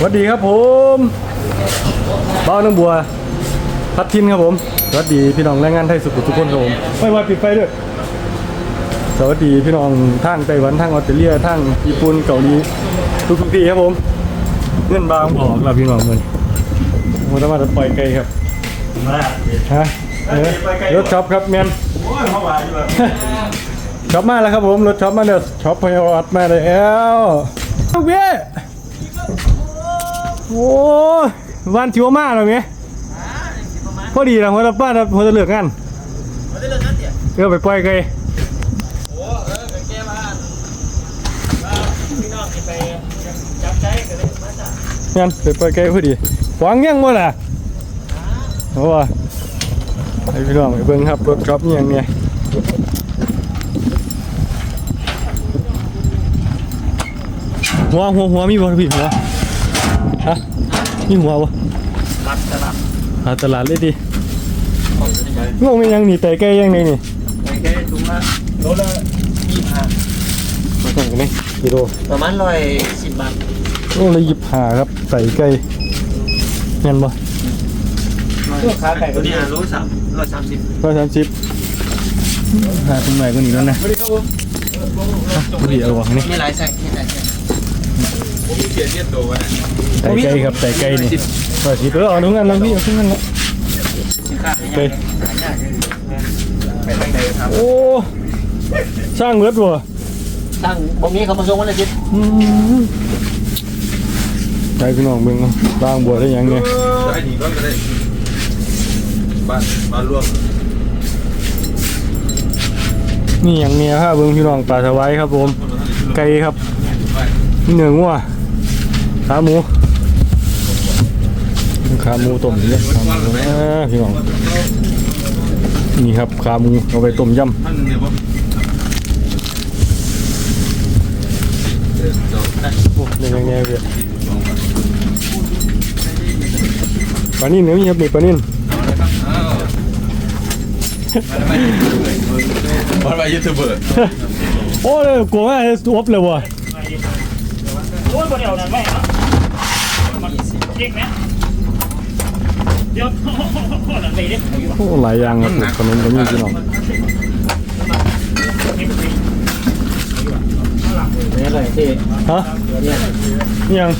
สวัสดีครับผมบ้าวน้องบัว พัดทินครับผมสวัสดีพี่น้องแรงงานไทยสุขุมทุกคนครับผมไม่ว่าปิดไฟด้วยสวัสดีพี่น้องทางไต้หวันทางออสเตรเลียทางญี่ปุ่นเกาหลีทุกทุกๆที่ครับผมเงินบางออกแล้วพี่น้องเงินมันต้องมาจะปล่อยไกลครับมาฮะเออรถช็อปครับแมนโอ้ยเข้ามาอยู่แบบช็อปมาแล้วครับผมรถช็อปมาเด้อช็อปพยาวัดมาเลยแล้วลูกเบี้ย โอ้ยวันชิวมาแล้วเมียพอดีนะหัวตะป้าหัวตะเหลือกงานเออไปปล่อยไกลงั้นไปไปไกลพอดีหวังยังบ่ล่ะเพราะว่าไอพี่น้องไปเบิ่งครับรถกอล์ฟยังไงหัวหัวหัวมีบ่พี่หัว ฮะมีหัวบ่รัดตลาดหาตลาดเลยดิงงไม่ยังนี่แต่ไกลยังไงนี่แค่ถุงละโลละยี่ห้ามาสั่งกันนี่กิโลประมาณร้อยสิบบาทโลละยี่สิบห้าครับ ใส่ไก่เงี้ยบ่ตัวขาไก่ตัวนี้อะรู้สามร้อยสามสิบร้อยสามสิบหาตรงไหนก็หนีแล้วนะสวัสดีครับผมพอดีเอาวางนี่มีหลายไส้มีหลายไส้ใส่ ไก่ครับใส่ไก่นี่ก็สิเออเอาตรงนั้นแล้วพี่เอาตรงนั้นละสินค้าหายากหายากไปทางใดครับโอ้สร้างเบิดบ่ทางตรงนี้เขามาส่งวันอาทิตย์อืมใจพี่น้องเบิ่งเอาสร้างบัวได้ยังไงได้หนีบ้านก็ได้บ้านบ้านรวมนี่อย่างเนี้ยครับเบิ่งพี่น้องปลาสวายครับผมไก่ครับเนื้องัว ขาหมูขาหมูต้มเนี่ยขาหมูอ่าพี่น้องนี่ครับขาหมูเอาไปต้มยำนเนี่ยังไงเวียปลานิ่นเนี่ยมีครับนี่ปลานิ่นบ้านไปยูทูบเบอร์โอ้เลยกลัวว่าจะอวบเลยว่ะโอ้ยบ่เดียวนั้นไม่ เด็กนะเดี๋ยวโคตรเลยเด็กอยู่โอ้หลายอย่างครับผมขนมก็มีพี่น้องนี่เลยที่ฮะนี่ยัง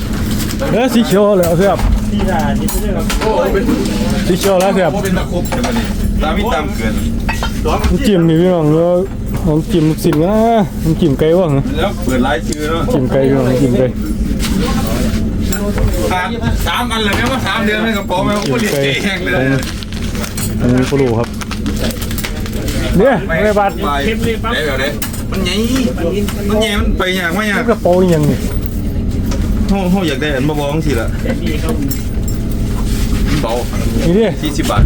เออสีเขียวเลยเอาเสียบที่ด่านี่เรื่องโอ้เป็นสีเขียวแล้วเสียบเป็นตะครบแต่มันนี่ตามมีตามเกินน้ำจิ้มนี่พี่น้องเนื้อน้ำจิ้มสินนะน้ำจิ้มไก่วะเหรอแล้วเปิดไลฟ์ชื่อเนาะจิ้มไก่พี่น้องน้ำจิ้มไก่ ขาดสามอันเลยแม่ว่าสามเดือนไม่กระเป๋าแม่ว่าเรียกเจ๊แห้งเลยอันนี้ปลูกครับเนี่ยไม่บาดไปไหนแบบนี้มันใหญ่มันใหญ่มันไปยากไม่ยากกระโปรงนี่ยังนี่ห้องห้องอยากได้อันมาบอกสิละเบานี่ดิสี่สิบบาท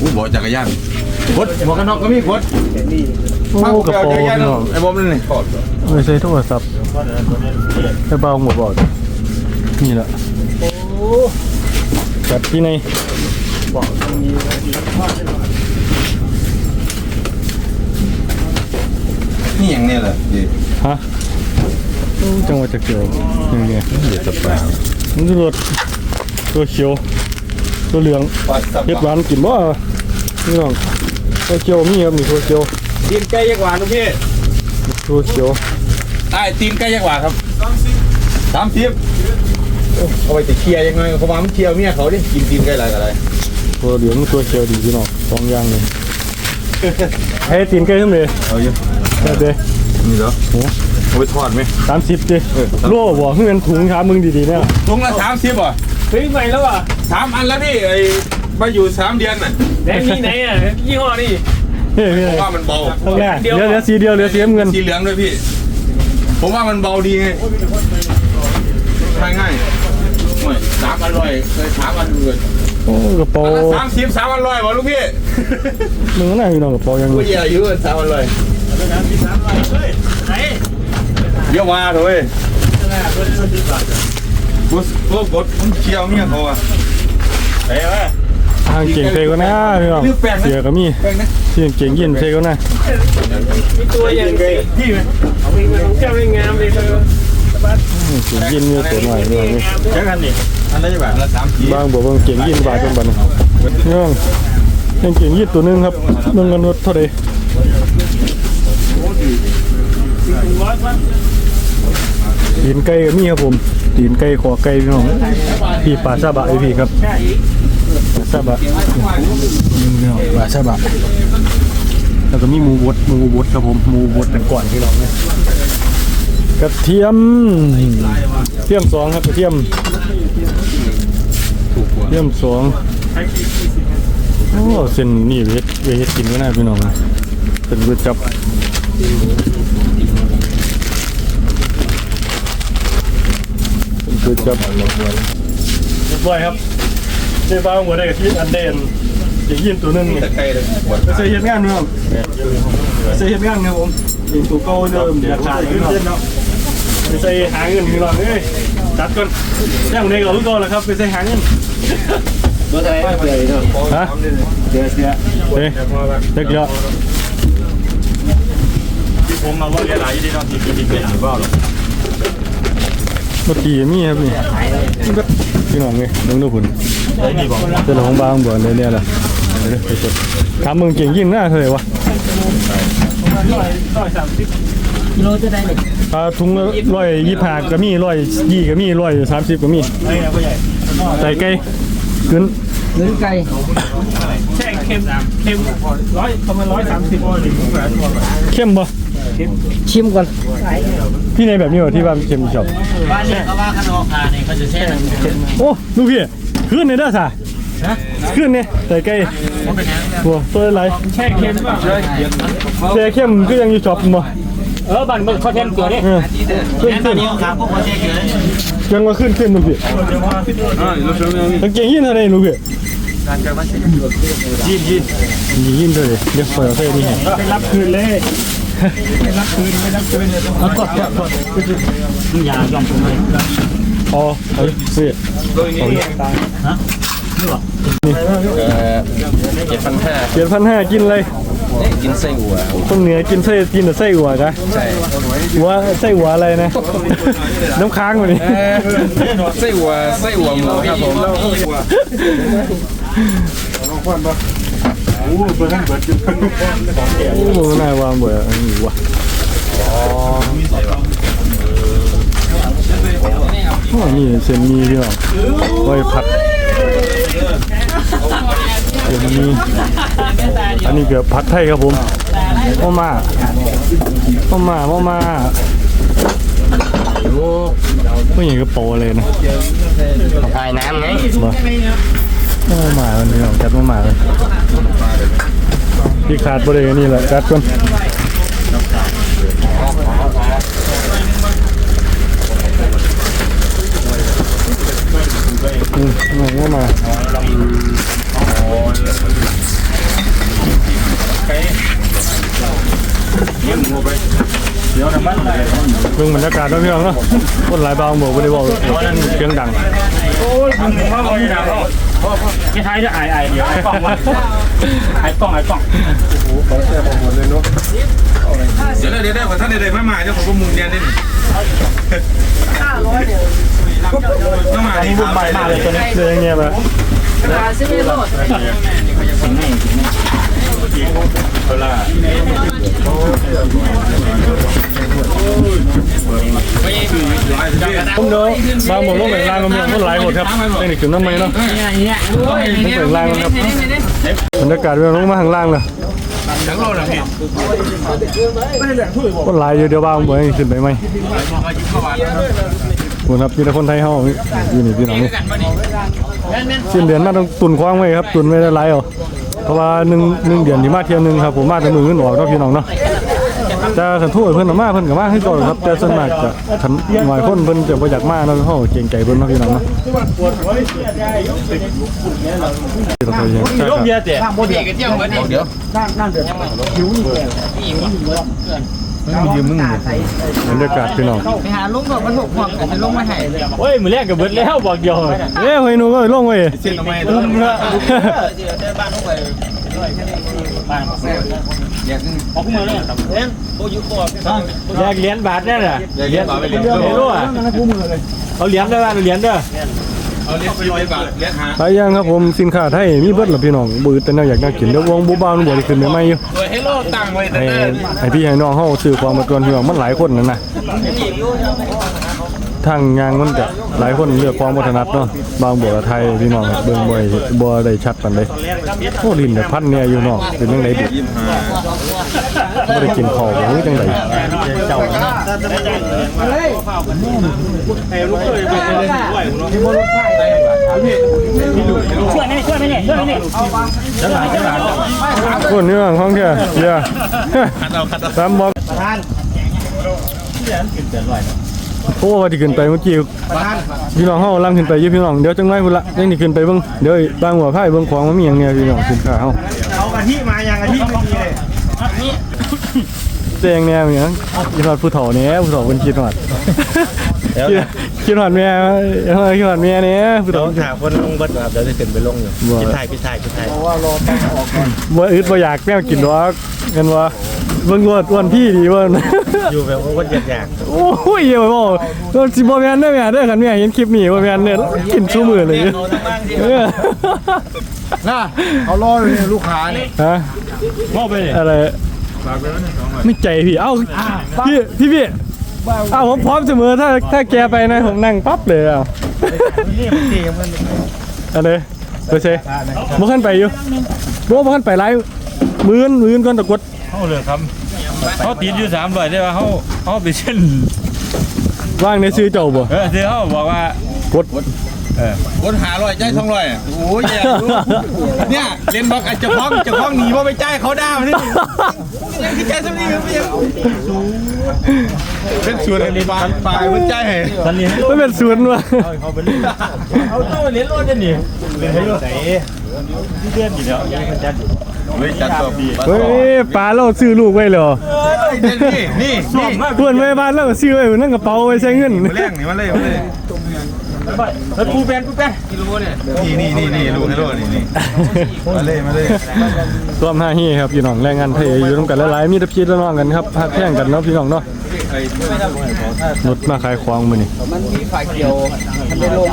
อู้บอกจักรยานกดหมวกกันน็อกก็มีกดโอ้มากกระเอาโปรจังกรยานพี่น้องไอ้บอมนั่นนี่ถอดไม่ใช่โทรศัพท์ ไอ้เบาหมดบอดนี่แหละจัดที่ในนี่อย่างเนี้ยแหละดิฮะจังหวัดจะเกี่ยวยังไงเดี๋ยวจะไปมันคือรถตัวเขียวตัวเหลืองปัดสับเฮ็ดหวานกินบ่พี่น้องตัวเขียวมีครับมีตัวเขียวตีนไก่ยักหวานลูกพี่ตัวเขียว ใต้ตีนไก่ยักษ์หวานครับสามสิบเอาไปติเคลียร์ยังไงเขาว่ามันเคลียร์เมียเขาดิกินตีนไก่อะไรอะไรตัวเหลืองตัวเขียวดีพี่น้องสองอย่างเลยให้ตีนไก่ทั้งเลยเอาอยู่ได้เด้นี่เหรอโอ้เอาไปทอดไหมสามสิบดิเออโล่บ่เงินถุงขามึงดีๆเนี่ยถุงละสามสิบอะเฮ้ยใหม่แล้วอะสามอันแล้วพี่ไอ้มาอยู่สามเดือนน่ะแดงนี่ไหนอะยี่ห้อนี่เฮ้ยพี่ผมว่ามันเบาต้องแรกเดี๋ยวเดี๋ยวสีเดียวเดี๋ยวสีน้ำเงินสีเหลืองด้วยพี่ ผมว่ามันเบาดีไงใช่ง่ายโอ้ยสามอร่อยเคยสามอันเลยโอ้กระโปรอันงละสามสิบสามอร่อยวะลูกพี่มึงน่าพี่น้องกระโปรงยังผู้ใหญ่อายุสามอร่อยไหนเยอะมาเถอะเว้ยกูกูกดมันเคี่ยวเมียเขาอะไหนวะ ทางเก่งเทก็น่าพี่น้องเสียก็มีแป้งนะเสียงเก่งยินเทก็น่ามีตัวอย่างไงที่ไหมเอาไปเอาแก้วงามเลยเธอเยินอยู่ตัวหน่อยนี่นี่เจอกันดิอันนี้แบบละสามขีบางบอกว่าเก่งยินบาทเป็นบัดนี่ยังยังเก่งยินตัวหนึงครับเรื่องเงินเท่าไหร่ร้อยพันตีนไก่ก็มีครับผมตีนไก่ขอไก่พี่น้องพี่ปลาซาบะไอพี่ครับใช่อีกปลา ซาบะนี่พี่น้องปลาซาบะแล้วก็มีหมูบดหมูบดครับผมหมูบดแต่ก่อนพี่น้องเนี่ยกระเทียมเทียมสองครับกระเทียมเทียมสองโอ้เส้นนี่เวทเวทกินก็น่าพี่น้องเป็นเวทจับเป็นเวทจับเรียบร้อยครับ ได้บ้างหมดได้กับที่อันเดนอย่างยินตัวหนึงนี่ตะไคร้เลยหมดไปใส่เฮ็ดงานเนาะไปใส่เฮ็ดงานครับผมยิงตัวเก่าเดิมอยากขายขึ้นเนาะไปใส่หาเงินพี่น้องเอ้ยจัดก่อนแจ้งเด็กเอาลูกก่อนแล้วครับไปใส่หาเงินตัวอะไรเปลี่ยนเนาะฮะเสียเสียเฮ้ยเด็กเยอะที่ผมมาว่าเรียนหลายยี่ดีเนาะที่ที่เป็นหรือเปล่าหรอเมื่อกี้มีครับนี่มันก็ พี่น้องไงน้องดูผลไอ้นี่บอกเจ้าของบ้านบ่อนเนี่ยแหละเดี๋ยวไปจดถามมึงเก่งยิ่งหน้าเท่าไหร่วะร้อยร้อยสามสิบกิโลจะได้เลยปลาถุงละร้อยยี่ห้าก็มีร้อยยี่ก็มีร้อยสามสิบก็มีไอ้พ่อใหญ่ใส่ไก่ขึ้นเนื้อไก่แช่เค็มเค็มร้อยประมาณร้อยสามสิบเข้มบ่ ชิมก่อนพี่ในแบบนี้วะที่ว่าเข้มชอบบ้านนี้เขาว่าขนมคาเนี่ยเขาจะแช่น้ำเค็มโอ้ลูกพี่ขึ้นในเด้อสาขึ้นเนี่ยใส่ไก่ตัวตัวอะไรแช่เค็มป่ะเสียเข้มก็ยังอยู่ชอบบ่เออบันมันเขาเค็มเกลือดิเออขึ้นแม่ขึ้บ้านนนี้เขาครับพวกเขาแช่เกลือยังมาขึ้นขึ้นลูกพี่อ่าเราเชื่อมกางเกงยีนอะไรลูกพี่ยินยินยียีนเลยเดี๋ยวเปิดเสื้อนี่ให้ไปรับคืนเลย ไปรับคืนไปรับคืนเอากดกดกดอย่ายอมผมเลยอ๋อเอาเสื้อตัวนี้เจ็ดพันห้าเจ็ดพันห้ากินเลยกินไส้หัวคนเหนือกินไส้กินแต่ไส้หัวจ้ะใช่หัวไส้หัวอะไรนะ น้ำค้างกว่านี้ไส้หัวไส้หัวหมูครับผม โอ้น่าวางเบื่ออันนี้วะโอ้นี่เส้นมีพี่น้องไว้ผัดเส้นมีอันนี้เกือบผัดไทยครับผมมาม่ามาม่ามาม่าผู้หญิงกระโปรงเลยนะถ่ายน้ำไง มามาม่ามันพี่น้องจัดมาหมาเลยที่ขาดบริเวณนี้แหละจัดก่อนอืมงงว่มาเดี๋ยวน้ำมันอะไรเรื่องบรรยากาศด้วยพี่น้องเนาะคนหลายบางบอกไม่ได้บอกเสียงดังโอ้ยผมว่าบริกา รไม่ท้ายจะไอไอเดี๋ยวไอกล้องวะไอกล้องไอกล้องเดี๋ยวเดี๋ยวได้ขอท่านใดๆไม่มาเจ้าของประมูลเนี่ยนี่ห้าร้อยเดียวไม่มาที่บุญใบมาเลยตัวนี้เรื่องเงียบไป ผมเนาะบางหมดลงแบ่งรางกันอย่างคนหลายหมดครับเทคนิคถึงน้ำไหมเนาะต้องแบ่งรางกันครับบรรยากาศเรื่องลงมาข้างล่างเลยทั้งโลกนะพี่คนหลายอยู่เดียวบางหมดให้ขึ้นไปไหมหมดครับพี่ละคนไทยเฮาอยู่นี่พี่น้องนี่สิ้นเดือนมาต้องตุนคว้างไว้ครับตุนไว้ได้หลายเอาเพราะว่าหนึ่งหนึ่งเดือนที่มาเที่ยวหนึงครับผมมาแต่มือขึ้นออกเนาะพี่น้องเนาะ จะขันทุ่เพิ่นเอามาเพิ่อนก็มาให้ก่อนครับแต่ส่วนมากจะขันหน่อยคนเพิ่อนจะบ่อยากมาเนาะเฮาเกรงใจเพิ่อนเนาะพี่น้องเนาะต้องไปอย่างใช่ครับเยอะเจ๊พี่ก็เที่ยวเหมือนเดี๋ยวบรรยากาศพี่น้องไปหาลุงก่อนมันหกหัวกันจะลงมาให้โอ้ยมือแรกกับเบิร์ดแล้วบอกเดียวเอ้ยไอ้หนูก็ลงไว้เส้นทำไมอุ้มละบ้านลุงไปบ้านของแยกนึงของมือเลย ครับเอ็นโอ้ยบ่แยกเหรียญบาทเนี่ยน่ะแยกเหรียญบาทไปเหรียญไม่รู้อะเอาเหรียญได้บ้างเหรียญเด้อเอาเหรียญสิบบาทเหรียญหาไปยังครับผมสินค้าไทยมีเบิดเหรอพี่น้องบือแต่แนวอยากน่ากินเดี๋ยววงบูบ้าวนี่บ่ได้ขึ้นใหม่ๆอยู่ตัวเฮโร่ตั้งไว้แต่ให้เดินให้พี่ให้น้องเฮาซื้อความมาก่อนพี่น้องมันหลายคนนั่นน่ะ ทางงานมันก็หลายคนเลือกความวัฒนัดเนาะบางบ่ไทยพี่น้องเบิ่งบ่ได้บ่ได้ชัดปานใดโอ้ลิ้นแต่พันเนี่ยอยู่เนาะเป็นจังไดดิยิ้มหาบ่ได้กินข้าวบ่รู้จังไดเจ้าช่วยไหมช่วยไมเนี่ยช่วยไหมเนี่ยคนเนื้อของแท้เสียสามบอก โอ้ว่าที่ขึ้นไปเมื่อกี้พี่น้องเฮาลังขึ้นไปอยู่พี่น้องเดี๋ยวจังไรพุ่นละยังนี่ขึ้นไปเบิ่งเดี๋ยวบางหัวไผ่เบิ่งของมันมีหยังเนี่ยพี่น้องสินค้าเฮาเอากะทิมาอยังกะทิไม่มีเลยแดงแนวอย่างคิดฮอดผู้เฒ่าแหน่ผู้เฒ่าเพิ่นคิดฮอดคิดฮอดแม่คิดฮอดแม่แหน่ผู้เฒ่าถามคนลงบัดครับเดี๋ยวจะขึ้นไปลงอยู่บ่พิทายพิทายพิทายบ่อึดบ่อยากแม่กินดอกกันว่ เบิ่งว่าอ้วนพี่ดีว่าอยู่แบบว่าคนอยากอยากโอ้ยเยอะบ่ก็สิบ่แม่นเด้อแม่เด้อคันแม่เห็นคลิปนี้บ่แม่นเด้อกินซุมื้อเลยเออน่ะเขารออยู่เนี่ยลูกค้าเนี่ยฮะมอบไปเลยอะไรไม่ใจพี่เอ้าพี่พี่พี่เอ้าผมพร้อมเสมอถ้าถ้าแกไปนะผมนั่งปั๊บเลยเอ้านี่มันตีมันอันนี้ตัวเชบ่คันไปอยู่บ่บ่คันไปหลายมื้อนมื้อนก่อนตะกด เขาเลยครับเขาตีนอยู่สามร้อยได้ว่าเขาเขาไปเช่นว่างในซื้อเจ้าบ่เออเดี๋ยวเขาบอกว่ากดคนหาร้อยใจสองร้อยโอ้ยแย่ดูเนี่ยเรียนบอกอาจจะพ้องจะพ้องหนีว่าไปจ่ายเขาได้มาที่นี่ยังคิดใจสักนิดไม่ยังเป็นส่วนอะไรปลายปลายมันใจให้ตอนนี้มันเป็นสวนว่ะเขาไปเล่นเอาตัวเล่นรถจะหนีเล่นให้รถไหนที่เดือนอยู่แล้วยังคนจัด เฮ้ยจัดตัวเฮ้ยปลาเราซื้อลูกไว้เหรอนี่นี่นี่เพื่อนไว้บ้านแล้วก็ซื้อไว้นั่นกระเป๋าไว้ใช้เงินมาเล่งนี่มาเลยมาเลยแล้วปูแปนปูแปนนี่นี่นี่นี่ลูกให้ลูกนี่นี่มาเลยมาเลยรวมห้าฮีครับพี่น้องแรงงานไทยอยู่ร่วมกันหลายๆมีแต่พี่และน้องกันครับฮักแข่งกันเนาะพี่น้องเนาะ รถมาขายของมื้อนี้มันมีฝาเขียวมันได้ลง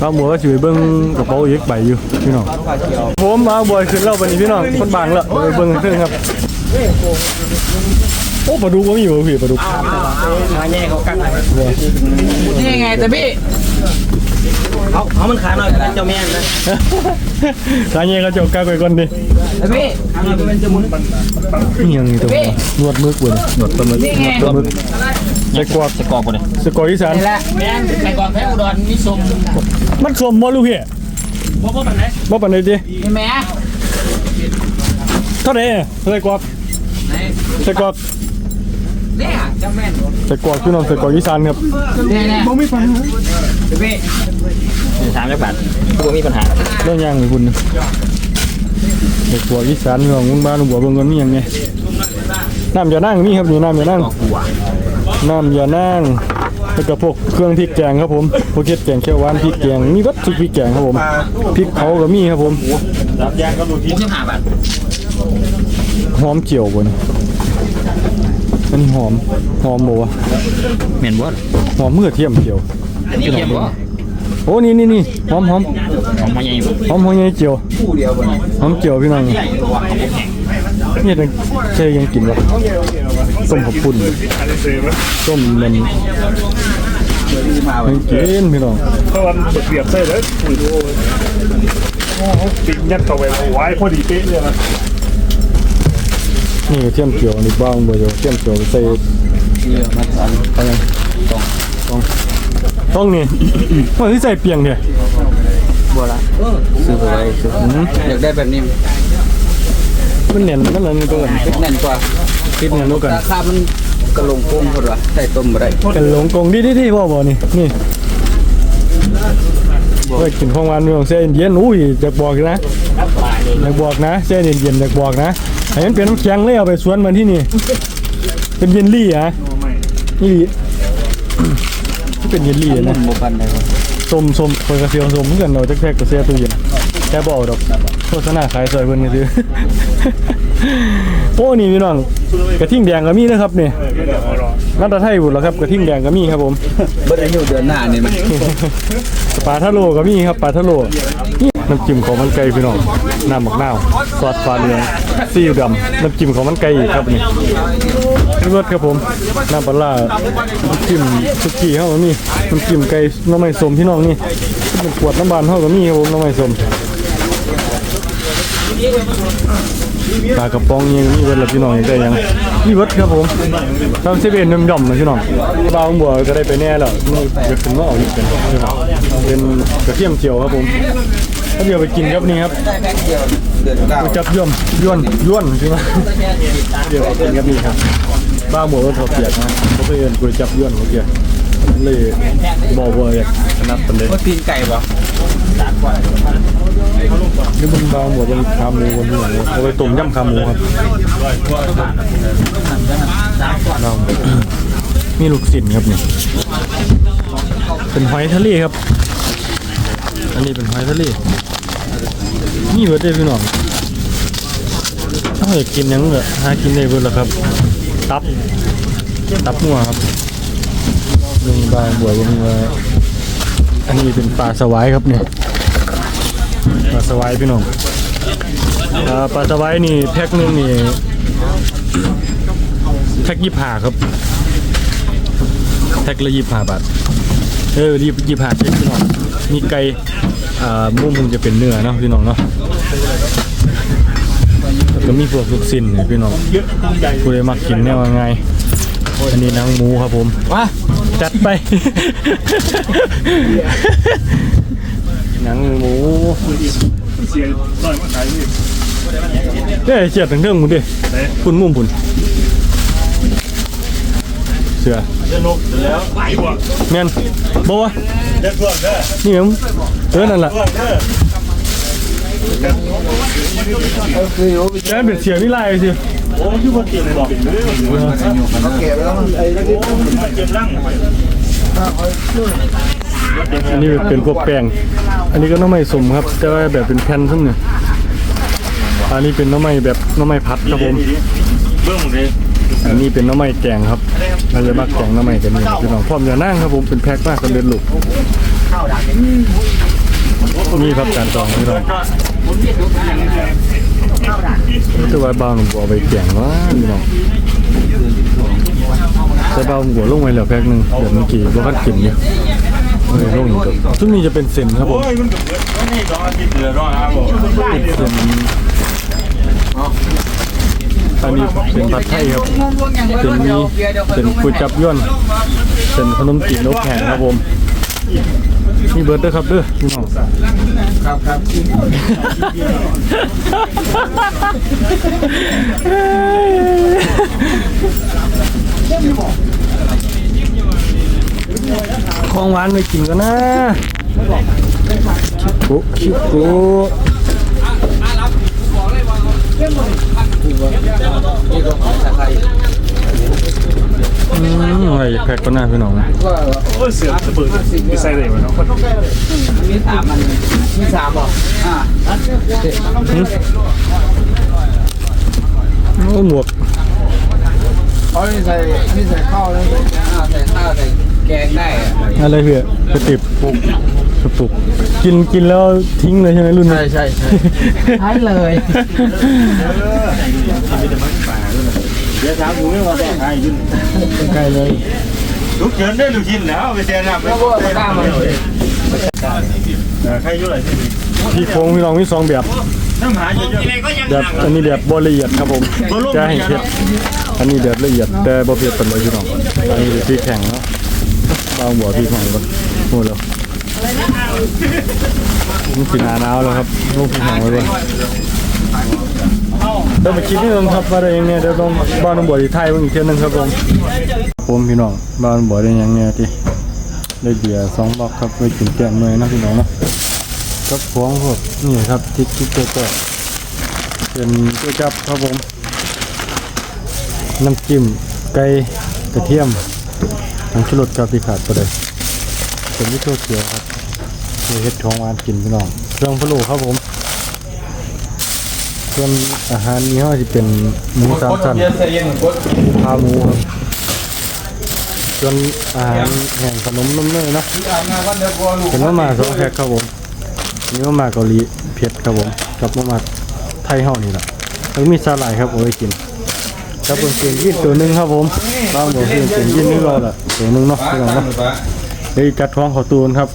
เราหมูก็สิไปเบิ่งกระเป๋าอีกใบอยู่พี่น้องฝาเขียวผมมาบ่อยขึ้นแล้วบัดนี้พี่น้องคนบางแล้วไปเบิ่งเพิ่นครับโอ้ปลาดุกบ่มีบ่พี่ปลาดุกมาแย่เขากักนี่ไงแต่พี่ เขาเขามันขาหน่อยเจ้าแม่นะสายเงี้ยเขาเจ้ากักไว้ก่อนดิแต่พี่มันจะมุนนี่ยังนี่ตรงนี้นวดมึกบ่นี่นวดปลาหมึกนี่ไงปลาหมึกใส่กวกจะกอกบ่เนี่ยสกออีสานนี่แหละแม่นไก่กรอบแพ้อุดรมีสมมันสมบ่ลูกพี่บ่บ่ปานไหนบ่ปานใดตินี่แม่เท่าไหร่ใส่กวกใส่กวกเนี่ยเจ้าแม่นใส่กวกพี่น้องใส่กวกอีสานครับเนี่ยเนี่ยบ่มีปัญหา แต่พี่สามร้อยบาทบ่มีปัญหาเรื่องย่างนี่คุณใส่กวกอีสานพี่น้องมึงบ้านบัวเบิ่งก่อนมีหยังไงน้ำยานั่งมีครับนี่น้ำยานั่งน้ำยานั่งแล้วก็พวกเครื่องพริกแกงครับผมพวกเฮ็ดแกงเขียวหวานพริกแกงมีวัตถุพริกแกงครับผมพริกเผาก็มีครับผมรับยางก็ดูที่สิบห้าบาทหอมเจียวบนอันนี้หอมหอมบ่วะเหม็นบ่หอมเมื่อเทียมเจียวอันนี้เขียวบ่ โอ้นี่นี่นี่หอมหอมของมาใหญ่บ่หอมหัวใหญ่เจียวคู่เดียวบ่หอมเจียวพี่น้องนี่จังใช่ยังกินวะส้มขับปุ่นส้มมันยังกินพี่น้องตอนเบียบใส่เลยคุยดูโอ้โหติดยัดเข้าไปโอ้ยพอดีเป๊ะเลยนะนี่เทียมเจียวนี่บ้างบ่เจียวเทียมเจียวใส่เยอะมาสันอะไรต้องต้อง ต้องนี่มันที่ใส่เปียงเนี่ยบ่ละซื้อไปไว้ซื้ออยากได้แบบนี้มันเน่นมันนั่นตัวกันฟิตแน่นกว่าคิดเน่นตัวกันราคามันกระลงโป้งพุ่นว่ะใส่ต้มบ่ได้กันหลงกงดิดิดิพ่อบอกนี่นี่เฮ้ยกินของหวานมีของเส้นเย็นอุ้ยอยากบอกนะอยากบอกนะเส้นเย็นๆอยากบอกนะให้มันเป็นน้ำแข็งเลยเอาไปสวนมันที่นี่ เป็นเยนลี่ฮะนี่ดิที่ เป็นเยนลี่นะบ่ปันได้บ่ส้มส้มคนกระเซียวส้มเหมือนกันเราจะแค่กระเซียตู้เย็นแค่บอกดอกโฆษณาขายซอยเพิ่นก็ซื้อโอ้นี่พี่น้องกระทิ่งแดงก็มีนะครับนี่นัตไทยบุตรแล้วครับกระทิ่งแดงก็มีครับผมเบิดอายุเดือนหน้านี่มันปลาทะโลก็มีครับปลาทะโลนี่น้ำจิ้มของมันไก่พี่น้องน้ำหมักนาวซอสฟ้าเหลืองซีอิ๊วดำน้ำจิ้มของมันไก่อีกครับนี่ รสครับผม น้ำปลาร้าน้ำจิ้มสุกี้เฮาก็มีน้ำจิ้มไก่หน้ำไม้ส้มพี่น้องนี่เป็นขวดน้ำบานเฮาก็มีครับผมหน้ำไม้ส้มปลากระป๋องยังมีเวลาพี่น้องอยากได้ยังมีเวิร์ดครับผมทำเซเว่นย่อมๆนะพี่น้องบางบัวก็ได้ไปแน่แล้วนี่จะขึ้นมาเอาอีกเป็นพี่น้องเป็นกระเทียมเจียวครับผมถ้าเดี๋ยวไปกินครับนี่ครับได้แพ็คเดียวเดือนเก้าก๋วยจับย่อมย้วนย้วนใช่ไหมเดี๋ยวไปกินครับนี่ครับ บ้าหมูก็ถอดเปียกนะเขาไปเอินก๋วยจับย้วนเมื่อกี้เลยบอกว่าอยากนับเป็นเลยตีนไก่บ่นี่มันบางหมูเป็นขาหมูบนหัวเลยเอาไปต้มย่ำขาหมูครับน้องมีลูกศิษย์ครับนี่เป็นหอยทะเลครับ อันนี้เป็นหอยทะเลนี่เบิดได้พี่น้องถ้าอยากกินยังก็หากินได้เบิดแล้วครับ ตับ ตับหัวครับหนึ่งบางบัวยังว่าอันนี้เป็นปลาสวายครับเนี่ยปลาสวายพี่น้องปลาสวายนี่แพ็คหนึงนี่แพ็คยี่ห้าครับแพ็คละยี่ห้าบาทเออยี่ยี่ห้าเช็คพี่น้องมีไก่อ่ามุมคงจะเป็นเนื้อเนาะพี่น้องเนาะ ก็มีพวกลูกสิ้นนี่พี่น้องผู้ใดมักกินแนวยังไงอันนี้หนังหมูครับผมมาจัดไป หนังหมูเสียงน้อยมาขายนี่เด้เฉียดทั้งเรื่องหมุนดิคุณมุมพุ่นเสือเดี๋ยวนกเดี๋ยวแล้วไหวบ่แม่นบ่วะเดี๋ยวท่วงเด้อนี่ผมเออนั่นล่ะ ท่วงเด้อคืออยู่แม่นเป็นเสียวิไลสิโอ้คือบ่เตรียมบอกเด้เขาเก็บแล้วไอ้เก็บร่างอันนี้เป็นพวกแป้ง อันนี้ก็น้ำไม่สมครับแต่ว่าแบบเป็นแผ่นซึ่งเนี่ยอันนี้เป็นน้ำไม่แบบน้ำไม่พัดครับผมอันนี้เป็นน้ำไม่แกงครับเราจะมาแกงน้ำไม่กันนี่พี่น้องพร้อมจะนั่งครับผมเป็นแพ็คมากสำเร็จรูป นี่ครับการตองพี่น้องตัวาเบาหนุ่มบัวไปแกงวะพี่น้องใส่เบาหนุ่มบัวลงไปแล้วแพ็คหนึ่งเดี๋ยวเมื่อกี้บ่คัดกินอยู่ยเฮ้ยลงอีกครับซึ่งนี่จะเป็นเส้นครับผมเบิดมันนี่ดอกอาทิตย์เดือดร้อนอะบ่เป็นเส้นอันนี้เป็นผัดไทยครับเป็นมีเป็นก๋วยจับย่นเป็นขนมจีนนกแข็งครับผม มีเบิร์ดด้วยครับเด้อพี่น้องครับครับของหวานไปกินกันนะคิโกุคิกุอื มอะไรแพ็กก็น่าพี่น้องก็โอ้ยเสือระเบิดมีใส่ได้บ่เนาะมีสามมันมีสามบ่อ่าโอ้หมวกเขาใส่อันนี้ใส่ข้าวแล้วอ่าใส่ข้าวใส่แกงได้อะอะไรเพื่อกระติบปุกกระปุกกินกินแล้วทิ้งเลยใช่ไหมรุ่นนี้ใช่ใช่ใช่ใช่เลย เดี๋ยวถามอยู่ไม่ว่าได้ขายอยู่ใกล้เลยลูกเกินได้ลูกชิ้นแล้วไปเสียน้ำไปแล้วก็กล้ามันใครอยู่ไหนที่นี่พี่โครงพี่น้องมีสองแบบน้ำหาเยอะแบบอันนี้แบบบละเอียดครับผมจะให้เผ็ดอันนี้แบบละเอียดแต่บ่เผ็ดปานใดพี่น้องอันนี้เป็นพี่แข็งเนาะบางหัวพี่แข็งก่อนหมดแล้วมันสิหนาหนาวแล้วครับลูกพี่แข็งไว้ก่อน เดี๋ยวมาคิดนิดนึงครับว่าได้ยังไงเดี๋ยวต้องบ้านน้องบัวที่ไทยเบิ่งอีกเที่ยนึงครับผมผมพี่น้องบ้านบัวได้ยังไงที่ได้เบียร์สองบล็อกครับไว้กินแก้มเมื่อยนะพี่น้องนาะกับพวงพวกนี่ครับทิกทิกเตอร์เป็นก๋วยจับครับผมน้ำจิ้มไก่กระเทียมผงชูรสกับพี่ขาดไปเลยเป็นวิโตเขียวครับเห็ดทองหวานกินพี่น้องเครื่องพะโล้ครับผม ส่วนอาหารนี้เขาจะเป็นหมูสามชั้นเบียร์ใส่เย็นกดพาหมูครับส่วนอาหารแห่งขนมนมเนยเนาะอาบน้ำวันเดียวกลัวลูกเป็นมาม่าสองแพ็คครับผมนี่มาม่าเกาหลีเผ็ดครับผมกับมาม่าไทยเฮานี่แหละแล้วมีสาหร่ายครับเอาไว้กินกับเป็นเสียงยินตัวหนึงครับผมบ้าบอกเสียงเสียงยินนี่เราละตัวหนึงเนาะพี่น้องเนาะเดี๋ยวจัดท้องเขาตูนครับ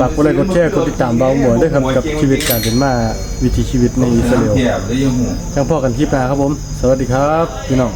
ฝากกดไลค์กดแชร์กดติดตามเบาหมวยด้วยครับกับชีวิตการเป็นมาวิถีชีวิตในอิสราเอลทั้งหูจังพ่อกันคลิปหน้าครับผม สวัสดีครับ พี่น้อง